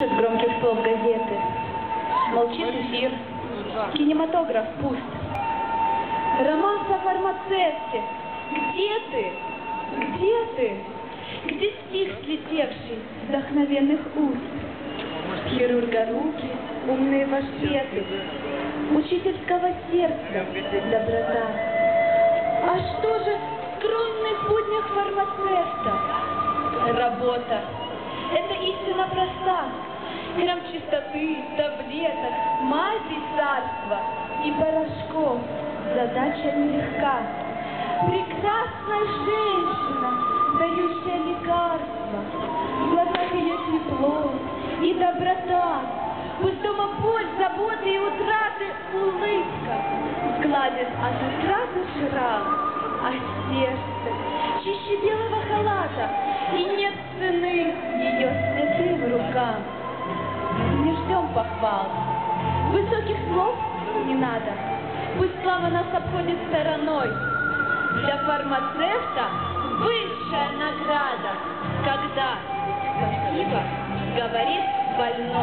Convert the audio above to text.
Громких слов газеты. Молчит эфир. Кинематограф пуст. Роман о фармацевте. Где ты? Где ты? Где стих, слетевший с вдохновенных уст? Хирурга руки, умные вашеты, Учительского сердца доброта. А что же в трудных буднях фармацевта? Работа. Это истина проста. Грамм чистоты, таблеток, мази царства и порошков. Задача нелегка. Прекрасная женщина, дающая лекарства. В глазах ее тепло и доброта. Пусть дома боль, заботы и утраты улыбка. Сгладит от утраты шрам, а сердце чище белого халата. И нет цены ее святым рукам. Не Слава нас обходит стороной. Для фармацевта высшая награда, когда спасибо говорит больной.